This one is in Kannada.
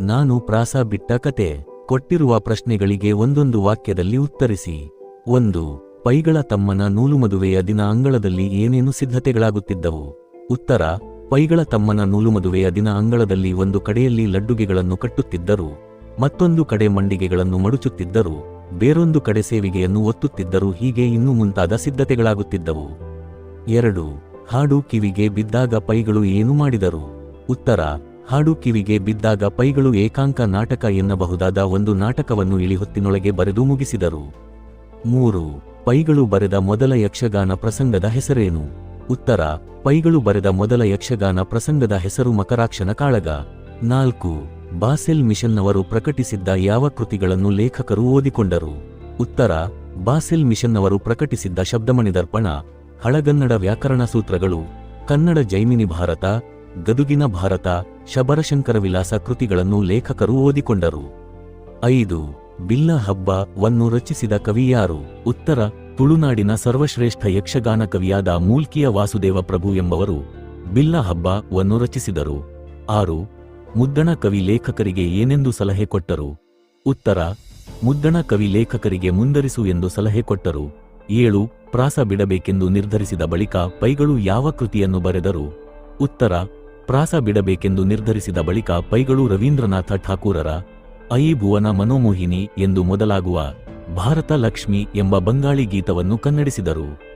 ನಾನು ಪ್ರಾಸ ಬಿಟ್ಟ ಕತೆ ಕೊಟ್ಟಿರುವ ಪ್ರಶ್ನೆಗಳಿಗೆ ಒಂದೊಂದು ವಾಕ್ಯದಲ್ಲಿ ಉತ್ತರಿಸಿ. ಒಂದು, ಪೈಗಳ ತಮ್ಮನ ನೂಲು ಮದುವೆಯ ದಿನ ಅಂಗಳದಲ್ಲಿ ಏನೇನು ಸಿದ್ಧತೆಗಳಾಗುತ್ತಿದ್ದವು? ಉತ್ತರ, ಪೈಗಳ ತಮ್ಮನ ನೂಲು ಮದುವೆಯ ದಿನ ಅಂಗಳದಲ್ಲಿ ಒಂದು ಕಡೆಯಲ್ಲಿ ಲಡ್ಡುಗೆಗಳನ್ನು ಕಟ್ಟುತ್ತಿದ್ದರು. ಮತ್ತೊಂದು ಕಡೆ ಮಂಡಿಗೆಗಳನ್ನು ಮಡುಚುತ್ತಿದ್ದರು. ಬೇರೊಂದು ಕಡೆ ಸೇವಿಗೆಯನ್ನು ಒತ್ತುತ್ತಿದ್ದರು. ಹೀಗೆ ಇನ್ನೂ ಮುಂತಾದ ಸಿದ್ಧತೆಗಳಾಗುತ್ತಿದ್ದವು. ಎರಡು, ಹಾಡು ಕಿವಿಗೆ ಬಿದ್ದಾಗ ಪೈಗಳು ಏನು ಮಾಡಿದರು? ಉತ್ತರ ಹಾಡು ಕಿವಿಗೆ ಬಿದ್ದಾಗ ಪೈಗಳು ಏಕಾಂಕ ನಾಟಕ ಎನ್ನಬಹುದಾದ ಒಂದು ನಾಟಕವನ್ನು ಇಳಿಹೊತ್ತಿನೊಳಗೆ ಬರೆದು ಮುಗಿಸಿದರು. ಮೂರು, ಪೈಗಳು ಬರೆದ ಮೊದಲ ಯಕ್ಷಗಾನ ಪ್ರಸಂಗದ ಹೆಸರೇನು? ಉತ್ತರ, ಪೈಗಳು ಬರೆದ ಮೊದಲ ಯಕ್ಷಗಾನ ಪ್ರಸಂಗದ ಹೆಸರು ಮಕರಾಕ್ಷನ ಕಾಳಗ. ನಾಲ್ಕು, ಬಾಸೆಲ್ ಮಿಷನ್ನವರು ಪ್ರಕಟಿಸಿದ್ದ ಯಾವ ಕೃತಿಗಳನ್ನು ಲೇಖಕರು ಓದಿಕೊಂಡರು? ಉತ್ತರ, ಬಾಸೆಲ್ ಮಿಷನ್ನವರು ಪ್ರಕಟಿಸಿದ್ದ ಶಬ್ದಮಣಿದರ್ಪಣ, ಹಳಗನ್ನಡ ವ್ಯಾಕರಣ ಸೂತ್ರಗಳು, ಕನ್ನಡ ಜೈಮಿನಿ ಭಾರತ, ಗದುಗಿನ ಭಾರತ ಶಬರಶಂಕರ ವಿಲಾಸ ಕೃತಿಗಳನ್ನು ಲೇಖಕರು ಓದಿಕೊಂಡರು. ಐದು, ಬಿಲ್ಲ ಹಬ್ಬವನ್ನು ರಚಿಸಿದ ಕವಿ ಯಾರು? ಉತ್ತರ, ತುಳುನಾಡಿನ ಸರ್ವಶ್ರೇಷ್ಠ ಯಕ್ಷಗಾನ ಕವಿಯಾದ ಮೂಲ್ಕಿಯ ವಾಸುದೇವ ಪ್ರಭು ಎಂಬವರು ಬಿಲ್ಲ ಹಬ್ಬವನ್ನು ರಚಿಸಿದರು. ಆರು, ಮುದ್ದಣ ಕವಿ ಲೇಖಕರಿಗೆ ಏನೆಂದು ಸಲಹೆ ಕೊಟ್ಟರು? ಉತ್ತರ, ಮುದ್ದಣ ಕವಿ ಲೇಖಕರಿಗೆ ಮುಂದರಿಸು ಎಂದು ಸಲಹೆ ಕೊಟ್ಟರು. ಏಳು, ಪ್ರಾಸ ಬಿಡಬೇಕೆಂದು ನಿರ್ಧರಿಸಿದ ಬಳಿಕ ಪೈಗಳು ಯಾವ ಕೃತಿಯನ್ನು ಬರೆದರು? ಉತ್ತರ ಪ್ರಾಸ ಬಿಡಬೇಕೆಂದು ನಿರ್ಧರಿಸಿದ ಬಳಿಕ ಪೈಗಳು ರವೀಂದ್ರನಾಥ ಠಾಕೂರರ ಐ ಭುವನ ಮನೋಮೋಹಿನಿ ಎಂದು ಮೊದಲಾಗುವ ಭಾರತ ಲಕ್ಷ್ಮಿ ಎಂಬ ಬಂಗಾಳಿ ಗೀತವನ್ನು ಕನ್ನಡಿಸಿದರು.